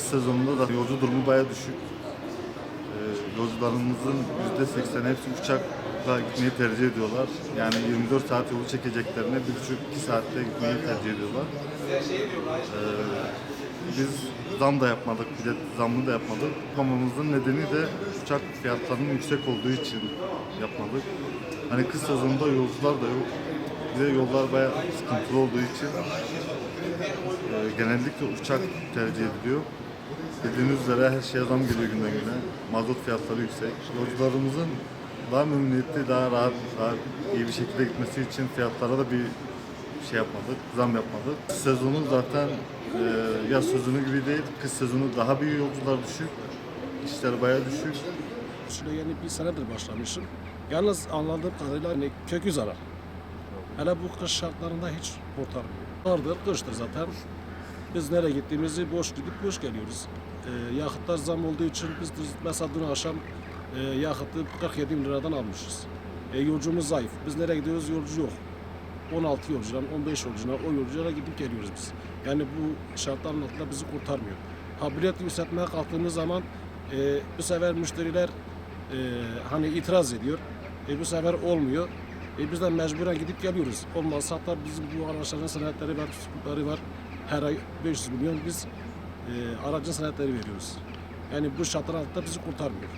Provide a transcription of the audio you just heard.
sezonunda da yolcu durumu bayağı düşük. Ee, yolcularımızın %80 hepsi uçakla gitmeyi tercih ediyorlar. Yani 24 saat yolu çekeceklerine 1,5-2 saatte gitmeyi tercih ediyorlar. Ee, biz zam da yapmadık, bilet zammı da yapmadık. Yapmamamızın nedeni de uçak fiyatlarının yüksek olduğu için yapmadık. Hani kış sezonunda yolcular da yok. Bir de yollar bayağı sıkıntılı olduğu için e, genellikle uçak tercih ediliyor. Dediğiniz üzere her şeye zam geliyor günden güne. Mazot fiyatları yüksek. Yolcularımızın daha memnuniyetli, daha rahat, daha iyi bir şekilde gitmesi için fiyatlara da bir şey yapmadık, zam yapmadık. Sezonu zaten e, yaz sezonu gibi değil, kış sezonu daha büyük yolcular düşük. İşler bayağı düşük. Şöyle yeni bir senedir başlamışım. Yalnız anladığım kadarıyla hani kökü zarar. Hele bu kış şartlarında hiç kurtarmıyor. Vardır, kıştır zaten. Biz nereye gittiğimizi boş gidip boş geliyoruz. Ee, yakıtlar zam olduğu için biz mesela dün akşam e, yakıtı 47 bin liradan almışız. E, yolcumuz zayıf. Biz nereye gidiyoruz yolcu yok. 16 yolcudan 15 yolcuna o yolculara gidip geliyoruz biz. Yani bu şartların altında bizi kurtarmıyor. Ha bilet yükseltmeye kalktığımız zaman e, bu sefer müşteriler e, hani itiraz ediyor. E, bu sefer olmuyor. E, biz de mecburen gidip geliyoruz. Olmazsa hatta bizim bu araçların senetleri var, tutukları var. Her ay 500 milyon biz e, aracın senetleri veriyoruz. Yani bu şartlar altında bizi kurtarmıyor.